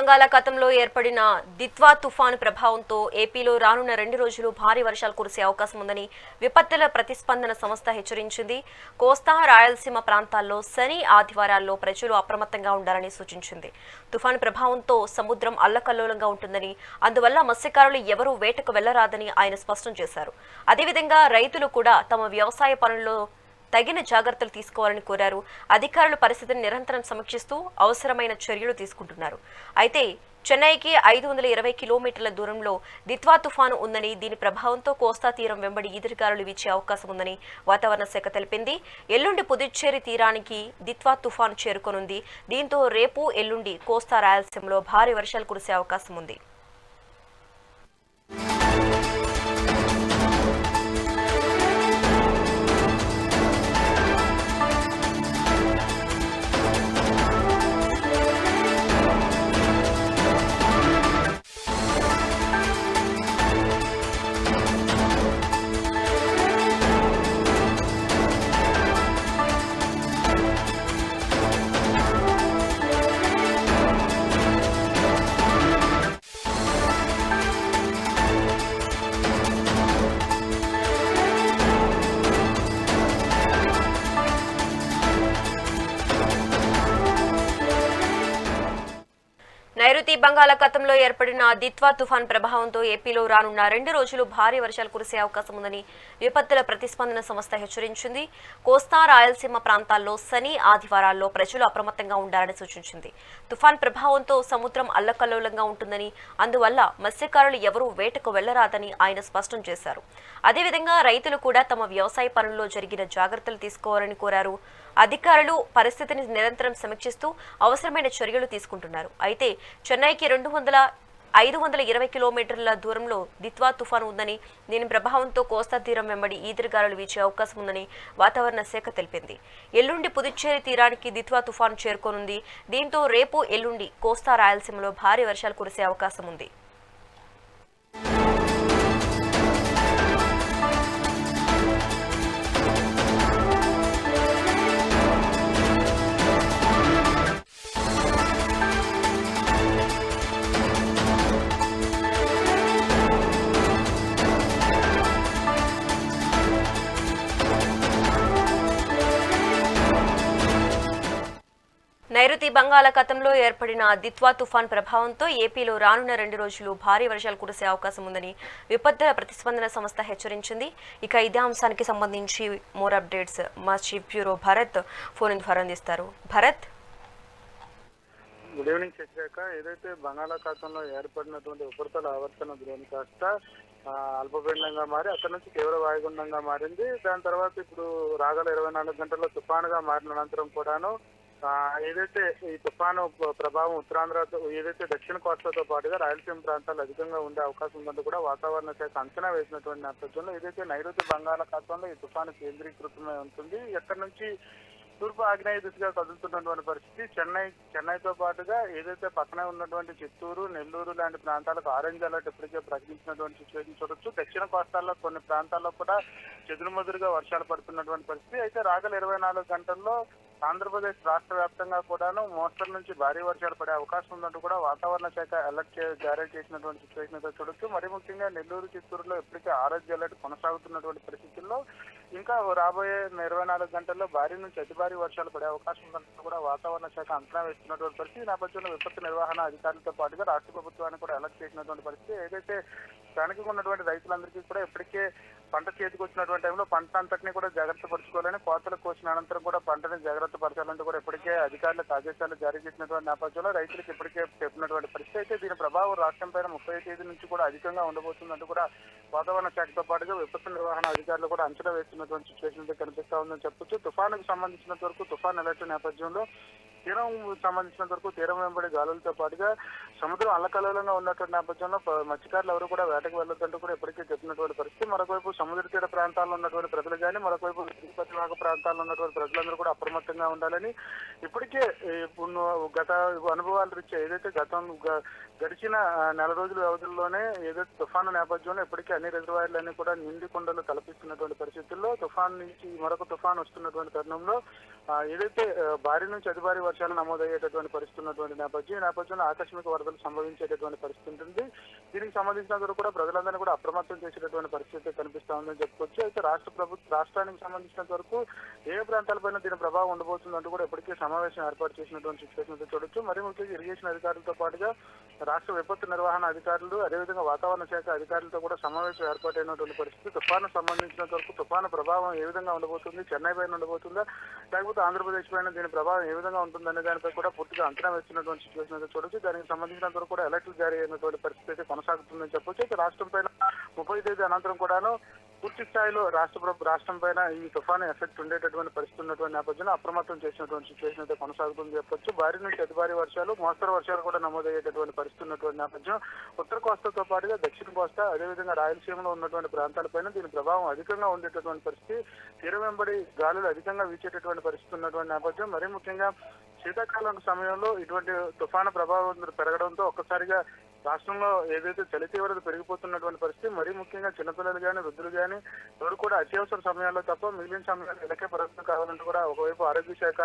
బంగాళాఖాతంలో ఏర్పడిన దిత్వా తుఫాను ప్రభావంతో ఏపీలో రానున్న రెండు రోజులు భారీ వర్షాలు కురిసే అవకాశం ఉందని విపత్తుల ప్రతిస్పందన సంస్థ హెచ్చరించింది. కోస్తా రాయలసీమ ప్రాంతాల్లో శని ఆదివారాల్లో ప్రజలు అప్రమత్తంగా ఉండాలని సూచించింది. తుఫాను ప్రభావంతో సముద్రం అల్లకల్లోలంగా ఉంటుందని అందువల్ల మత్స్యకారులు ఎవరూ వేటకు వెళ్ళరాదని ఆయన స్పష్టం చేశారు. అదేవిధంగా రైతులు కూడా తమ వ్యవసాయ పనుల్లో తగిన జాగ్రత్తలు తీసుకోవాలని కోరారు. అధికారులు పరిస్థితిని నిరంతరం సమీక్షిస్తూ అవసరమైన చర్యలు తీసుకుంటున్నారు. అయితే చెన్నైకి ఐదు వందల ఇరవై కిలోమీటర్ల దూరంలో దిత్వా తుఫాను ఉందని దీని ప్రభావంతో కోస్తా తీరం వెంబడి ఈదురుగాలులు వీచే అవకాశం ఉందని వాతావరణ శాఖ తెలిపింది. ఎల్లుండి పుదుచ్చేరి తీరానికి దిత్వా తుఫాను చేరుకొనుంది. దీంతో రేపు ఎల్లుండి కోస్తా రాయలసీమలో భారీ వర్షాలు కురిసే అవకాశం ఉంది. నైరుతి బంగాళాఖాతంలో ఏర్పడిన దిత్వా తుఫాన్ ప్రభావంతో ఏపీలో రానున్న రెండు రోజులు భారీ వర్షాలు కురిసే అవకాశం ఉందని విపత్తుల ప్రతిస్పందన సంస్థ హెచ్చరించింది. కోస్తా రాయలసీమ ప్రాంతాల్లో శని ఆదివారాల్లో ప్రజలు అప్రమత్తంగా ఉండాలని సూచించింది. తుఫాన్ ప్రభావంతో సముద్రం అల్లకల్లోలంగా ఉంటుందని అందువల్ల మత్స్యకారులు ఎవరూ వేటకు వెళ్ళరాదని ఆయన స్పష్టం చేశారు. అదేవిధంగా రైతులు కూడా తమ వ్యవసాయ పనుల్లో జరిగిన జాగ్రత్తలు తీసుకోవాలని కోరారు. అధికారులు పరిస్థితిని నిరంతరం సమీక్షిస్తూ అవసరమైన చర్యలు తీసుకుంటున్నారు. అయితే చెన్నైకి రెండు వందల ఐదు వందల ఇరవై కిలోమీటర్ల దూరంలో దిత్వా తుఫాను ఉందని దీని ప్రభావంతో కోస్తా తీరం వెంబడి ఈదురుగాలులు వీచే అవకాశం ఉందని వాతావరణ శాఖ తెలిపింది. ఎల్లుండి పుదుచ్చేరి తీరానికి దిత్వా తుఫాను చేరుకోనుంది. దీంతో రేపు ఎల్లుండి కోస్తా రాయలసీమలో భారీ వర్షాలు కురిసే అవకాశం ఉంది. నైరుతి బంగాళాఖాతంలో ఏర్పడిన దిత్వా తుఫాన్ ప్రభావంతో ఏపీలో రానున్న రెండు రోజులు భారీ వర్షాలు కురిసే అవకాశం ఉందని విపత్తుల ప్రతిస్పందన సంస్థ హెచ్చరించింది. ఇక ఇదే అంశానికి సంబంధించి మోర్ అప్డేట్స్ మా చీఫ్ బ్యూరో భరత్ ఫోన్ ద్వారా అందిస్తారు. భరత్? Good evening Shashirekha. ఏదైతే బంగాళాఖాతంలో ఏర్పడినటువంటి ఉపరితల ఆవర్తన ద్రోణి కాస్త అల్పపీడనంగా మారి అక్కడ నుంచి తీవ్ర వాయుగుండంగా మారింది. దాని తర్వాత ఇప్పుడు రాగల ఇరవై నాలుగు గంటల్లో తుఫానుగా మారిన అనంతరం కూడాను ఏదైతే ఈ తుఫాను ప్రభావం ఉత్తరాంధ్ర ఏదైతే దక్షిణ కోస్తాతో పాటుగా రాయలసీమ ప్రాంతాలు అధికంగా ఉండే అవకాశం ఉందని కూడా వాతావరణ శాఖ అంచనా వేసినటువంటి నేపథ్యంలో ఏదైతే నైరుతి బంగాళాఖాతంలో ఈ తుఫాను కేంద్రీకృతమై ఉంటుంది ఎక్కడి నుంచి తూర్పు ఆగ్నేయ దిశగా కదులుతున్నటువంటి పరిస్థితి చెన్నై చెన్నైతో పాటుగా ఏదైతే పక్కనే ఉన్నటువంటి చిత్తూరు నెల్లూరు లాంటి ప్రాంతాలకు ఆరెంజ్ అలర్ట్ ఇప్పటికే ప్రకటించినటువంటి సిచ్యువేషన్ చూడొచ్చు. దక్షిణ కోస్తాల్లో కొన్ని ప్రాంతాల్లో కూడా చెదురుమదురుగా వర్షాలు పడుతున్నటువంటి పరిస్థితి. అయితే రాగల ఇరవై నాలుగు గంటల్లో ఆంధ్రప్రదేశ్ రాష్ట్ర వ్యాప్తంగా కూడాను మోస్తరు నుంచి భారీ వర్షాలు పడే అవకాశం ఉందంటూ కూడా వాతావరణ శాఖ అలర్ట్ జారీ చేసినటువంటి సిచ్యువేషన్ అయితే చూడొచ్చు. మరి ముఖ్యంగా నెల్లూరు చిత్తూరులో ఇప్పటికే ఆరోగ్య అలర్ట్ కొనసాగుతున్నటువంటి పరిస్థితుల్లో ఇంకా రాబోయే ఇరవై నాలుగు గంటల్లో భారీ నుంచి అతి భారీ వర్షాలు పడే అవకాశం ఉందంటూ కూడా వాతావరణ శాఖ అంచనా వేస్తున్నటువంటి పరిస్థితి. నేపథ్యంలో విపత్తు నిర్వహణ అధికారులతో పాటుగా రాష్ట్ర ప్రభుత్వాన్ని కూడా అలర్ట్ చేసినటువంటి పరిస్థితి. ఏదైతే స్థానికంగా ఉన్నటువంటి రైతులందరికీ కూడా ఇప్పటికే పంట చేతికి వచ్చినటువంటి టైంలో పంట అంతటిని కూడా జాగ్రత్త పరచుకోవాలని కోతలు కోసిన అనంతరం కూడా పంటని జాగ్రత్త పరచాలంటే కూడా ఇప్పటికే అధికారులకు ఆదేశాలు జారీ చేసినటువంటి నేపథ్యంలో రైతులకు ఇప్పటికే చెప్పినటువంటి పరిస్థితి. అయితే దీని ప్రభావం రాష్ట్రం పైన ముప్పై తేదీ నుంచి కూడా అధికంగా ఉండబోతుందంటూ కూడా వాతావరణ శాఖతో పాటుగా విపత్తు నిర్వహణ అధికారులు కూడా అంచనా ఉన్నటువంటి సిచ్యువేషన్ అయితే కనిపిస్తా ఉందని చెప్పొచ్చు తుఫానుకు సంబంధించినంత వరకు తుఫాన్ అలర్ట్ నేపథ్యంలో తీరం సంబంధించినంత వరకు తీరం వెంబడి గాలులతో పాటుగా సముద్రం అల్లకల్లోలంగా ఉన్నటువంటి నేపథ్యంలో మత్స్యకారులు ఎవరు కూడా వేటకు వెళ్ళొద్దంటూ కూడా ఇప్పటికే చెప్పినటువంటి పరిస్థితి. మరొకవైపు సముద్ర తీర ప్రాంతాల్లో ఉన్నటువంటి ప్రజలు కానీ మరొకవైపు నదీ ప్రాంతాల్లో ఉన్నటువంటి ప్రజలందరూ కూడా అప్రమత్తంగా ఉండాలని ఇప్పటికే గత అనుభవాలు రీత్యా ఏదైతే గతం గ- గడిచిన నెల రోజుల వ్యవధిలోనే ఏదైతే తుఫాను నేపథ్యంలో ఇప్పటికే అన్ని రిజర్వాయర్లన్నీ కూడా నిండి కొండలు తలపిస్తున్నటువంటి పరిస్థితుల్లో తుఫాన్ నుంచి మరొక తుఫాన్ వస్తున్నటువంటి తరుణంలో ఏదైతే భారీ నుంచి అతి భారీ వర్షాలు నమోదయ్యేటటువంటి పరిస్థితి ఉన్నటువంటి నేపథ్యం ఈ నేపథ్యంలో ఆకస్మిక వరదలు సంభవించేటటువంటి పరిస్థితి ఉంటుంది. దీనికి సంబంధించిన కూడా ప్రజలందరినీ కూడా అప్రమత్తం చేసేటటువంటి పరిస్థితి కనిపిస్తా ఉందని చెప్పుకోవచ్చు. అయితే రాష్ట్ర ప్రభుత్వ రాష్ట్రానికి సంబంధించినంత వరకు ఏ ప్రాంతాలపైన దీని ప్రభావం ఉండబోతుందంటూ కూడా ఇప్పటికే సమావేశం ఏర్పాటు చేసినటువంటి సిచ్యువేషన్ అయితే చూడొచ్చు. మరి ముఖ్యంగా ఇరిగేషన్ అధికారులతో పాటుగా రాష్ట్ర విపత్తు నిర్వహణ అధికారులు అదేవిధంగా వాతావరణ శాఖ అధికారులతో కూడా సమావేశం ఏర్పాటైనటువంటి పరిస్థితి తుఫాను సంబంధించినంత వరకు తుఫాను ప్రభావం ఏ విధంగా ఉండబోతుంది చెన్నై పైన ఉండబోతుందా లేకపోతే ఆంధ్రప్రదేశ్ పైన దీని ప్రభావం ఏ విధంగా ఉంటుంది ఉంటుందనే దానిపై కూడా పూర్తిగా అంచనా వేస్తున్నటువంటి సిచ్యువేషన్ అయితే చూడొచ్చు. దానికి సంబంధించినంత వరకు కూడా అలర్ట్లు జారీ అయినటువంటి పరిస్థితి అయితే కొనసాగుతుందని చెప్పొచ్చు. అయితే రాష్ట్రం పైన ముప్పై తేదీ అనంతరం కూడాను పూర్తి స్థాయిలో రాష్ట్ర రాష్ట్రం పైన ఈ తుఫాను ఎఫెక్ట్ ఉండేటటువంటి పరిస్థితి ఉన్నటువంటి నేపథ్యంలో అప్రమత్తం చేసినటువంటి సిచ్యువేషన్ అయితే కొనసాగుతుంది చెప్పొచ్చు. భారీ నుంచి అతి భారీ వర్షాలు మోస్తరు వర్షాలు కూడా నమోదయ్యేటటువంటి పరిస్థితి ఉన్నటువంటి నేపథ్యం ఉత్తర కోస్తాతో పాటుగా దక్షిణ కోస్తా అదేవిధంగా రాయలసీమలో ఉన్నటువంటి ప్రాంతాలపైన దీని ప్రభావం అధికంగా ఉండేటటువంటి పరిస్థితి తీరం వెంబడి గాలులు అధికంగా వీచేటటువంటి పరిస్థితి ఉన్నటువంటి నేపథ్యం. మరీ ముఖ్యంగా శీతాకాలం సమయంలో ఇటువంటి తుఫాను ప్రభావం పెరగడంతో ఒక్కసారిగా రాష్ట్రంలో ఏదైతే చలి తీవ్రత పెరిగిపోతున్నటువంటి పరిస్థితి మరీ ముఖ్యంగా చిన్నపిల్లలు కానీ వృద్ధులు కానీ ఎవరు కూడా అత్యవసర సమయాల్లో తప్ప మిగిలిన సమయాల్లో వెనకే పరిస్థితి కావాలంటూ కూడా ఒకవైపు ఆరోగ్య శాఖ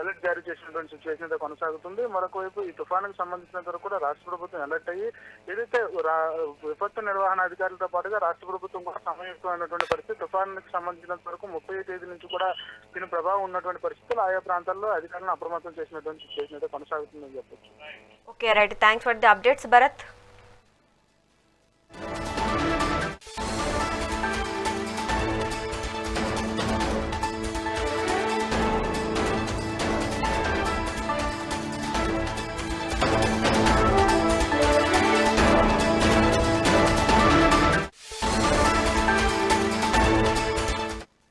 అలర్ట్ జారీ చేసినటువంటి సిచ్యువేషన్ అయితే కొనసాగుతుంది. మరొక వైపు ఈ తుఫానుకు సంబంధించినంత వరకు కూడా రాష్ట్ర ప్రభుత్వం అలర్ట్ అయ్యి ఏదైతే రా- విపత్తు నిర్వహణ అధికారులతో పాటుగా రాష్ట్ర ప్రభుత్వం కూడా సమయుక్తమైనటువంటి పరిస్థితి తుఫానుకు సంబంధించినంత వరకు ముప్పై తేదీ నుంచి కూడా దీని ప్రభావం ఉన్నటువంటి పరిస్థితులు ఆయా ప్రాంతాల్లో అధికారులను అప్రమత్తం చేసినటువంటి సిచ్యువేషన్ అయితే కొనసాగుతుందని చెప్పొచ్చు. Okay right thanks for the updates Bharat